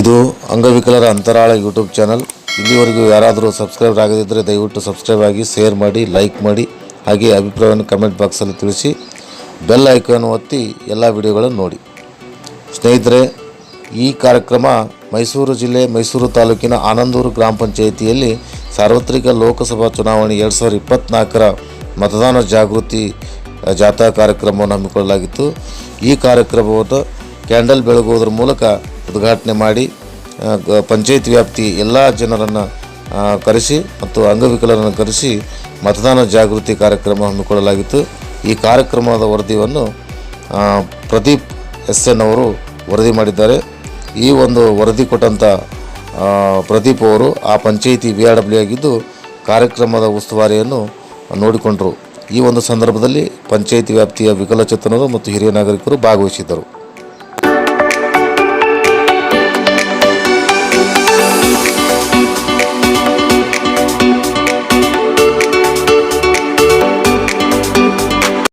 ಇದು ಅಂಗವಿಕಲರ ಅಂತರಾಳ YouTube channel. ಇಲ್ಲಿವರೆಗೂ ಯಾರಾದರೂ ಸಬ್ಸ್ಕ್ರೈಬ್ ಆಗದಿದ್ದರೆ ದಯವಿಟ್ಟು ಸಬ್ಸ್ಕ್ರೈಬ್ ಆಗಿ, ಶೇರ್ ಮಾಡಿ, ಲೈಕ್ ಮಾಡಿ ಹಾಗೆ ಅಭಿಪ್ರಾಯವನ್ನು ಕಮೆಂಟ್ ಬಾಕ್ಸಲ್ಲಿ ತಿಳಿಸಿ, ಬೆಲ್ ಐಕಾನ್ ಒತ್ತಿ ಎಲ್ಲ ವಿಡಿಯೋಗಳನ್ನು ನೋಡಿ. ಸ್ನೇಹಿತರೆ, ಈ ಕಾರ್ಯಕ್ರಮ ಮೈಸೂರು ಜಿಲ್ಲೆ ಮೈಸೂರು ತಾಲೂಕಿನ ಆನಂದೂರು ಗ್ರಾಮ ಪಂಚಾಯಿತಿಯಲ್ಲಿ ಸಾರ್ವತ್ರಿಕ ಲೋಕಸಭಾ ಚುನಾವಣೆ ಎರಡು ಸಾವಿರದ ಇಪ್ಪತ್ತ್ನಾಲ್ಕರ ಮತದಾನ ಜಾಗೃತಿ ಜಾಥಾ ಕಾರ್ಯಕ್ರಮವನ್ನು ಹಮ್ಮಿಕೊಳ್ಳಲಾಗಿತ್ತು. ಈ ಕಾರ್ಯಕ್ರಮವನ್ನು ಕ್ಯಾಂಡಲ್ ಬೆಳಗುವುದರ ಮೂಲಕ ಉದ್ಘಾಟನೆ ಮಾಡಿ ಪಂಚಾಯತ್ ವ್ಯಾಪ್ತಿ ಎಲ್ಲ ಜನರನ್ನು ಕರೆಸಿ ಮತ್ತು ಅಂಗವಿಕಲರನ್ನು ಕರೆಸಿ ಮತದಾನ ಜಾಗೃತಿ ಕಾರ್ಯಕ್ರಮ ಹಮ್ಮಿಕೊಳ್ಳಲಾಗಿತ್ತು. ಈ ಕಾರ್ಯಕ್ರಮದ ವರದಿಯನ್ನು ಪ್ರದೀಪ್ ಎಸ್ ಎನ್ ಅವರು ವರದಿ ಮಾಡಿದ್ದಾರೆ. ಈ ಒಂದು ವರದಿ ಕೊಟ್ಟಂಥ ಪ್ರದೀಪ್ ಅವರು ಆ ಪಂಚಾಯಿತಿ ವಿ ಆರ್ ಡಬ್ಲ್ಯೂ ಆಗಿದ್ದು ಕಾರ್ಯಕ್ರಮದ ಉಸ್ತುವಾರಿಯನ್ನು ನೋಡಿಕೊಂಡರು. ಈ ಒಂದು ಸಂದರ್ಭದಲ್ಲಿ ಪಂಚಾಯಿತಿ ವ್ಯಾಪ್ತಿಯ ವಿಕಲಚೇತನರು ಮತ್ತು ಹಿರಿಯ ನಾಗರಿಕರು ಭಾಗವಹಿಸಿದ್ದರು.